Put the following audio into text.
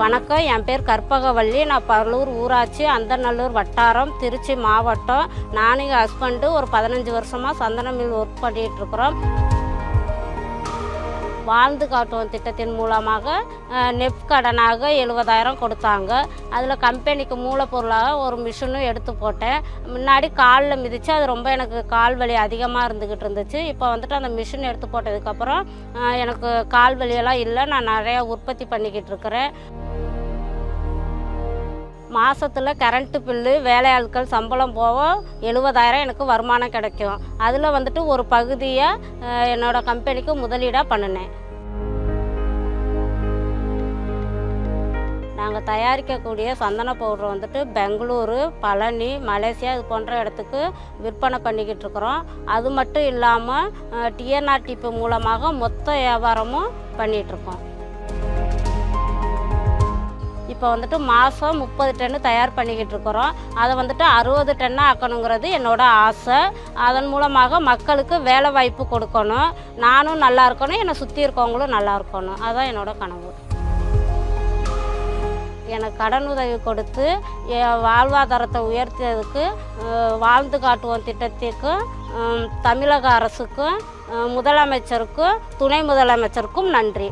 வணக்கம். என் பேர் கற்பகவள்ளி. நான் பரலூர் ஊராட்சி அந்தநல்லூர் வட்டாரம் திருச்சி மாவட்டம். நானும் எங்கள் ஹஸ்பண்டு ஒரு பதினஞ்சு வருஷமாக சந்தன மில் ஒர்க் பண்ணிகிட்டு இருக்கிறோம். வாழ்ந்து காட்டுவோம் திட்டத்தின் மூலமாக. நெப் கடனாக எழுபதாயிரம் கொடுத்தாங்க. அதில் கம்பெனிக்கு மூலப்பொருளாக ஒரு மிஷினும் எடுத்து போட்டேன். முன்னாடி காலில் மிதித்து அது ரொம்ப எனக்கு கால் வலி அதிகமாக இருந்துக்கிட்டு இருந்துச்சு. இப்போ வந்துட்டு அந்த மிஷின் எடுத்து போட்டதுக்கப்புறம் எனக்கு கால் வலியெல்லாம் இல்லை. நான் நிறையா உற்பத்தி பண்ணிக்கிட்டு இருக்கிறேன். மாதத்தில் கரண்ட்டு பில்லு வேலையாட்கள் சம்பளம் போக எழுபதாயிரம் எனக்கு வருமானம் கிடைக்கும். அதில் வந்துட்டு ஒரு பகுதியை என்னோடய என்னோட கம்பெனிக்கு முதலீடாக பண்ணினேன். நாங்கள் தயாரிக்கக்கூடிய சந்தன பவுடர் வந்துட்டு பெங்களூரு பழனி மலேசியா இது போன்ற இடத்துக்கு விற்பனை பண்ணிக்கிட்டு இருக்கிறோம். அது மட்டும் இல்லாமல் டிஎன்ஆர்டிபி மூலமாக மொத்த வியாபாரமும் பண்ணிகிட்ருக்கோம் இப்போ வந்துட்டு மாதம் முப்பது டன்னு தயார் பண்ணிக்கிட்டு இருக்கிறோம். அதை வந்துட்டு அறுபது டன்னாக ஆக்கணுங்கிறது என்னோட ஆசை. அதன் மூலமாக மக்களுக்கு வேலை வாய்ப்பு கொடுக்கணும். நானும் நல்லா இருக்கணும். என்னை சுற்றி இருக்கவங்களும் நல்லா இருக்கணும். அதுதான் என்னோட கனவு. எனக்கு கடன் உதவி கொடுத்து என் வாழ்வாதாரத்தை உயர்த்தியதுக்கு வாழ்ந்து காட்டுவோம் திட்டத்திற்கும் தமிழக அரசுக்கும் முதலமைச்சருக்கும் துணை முதலமைச்சருக்கும் நன்றி.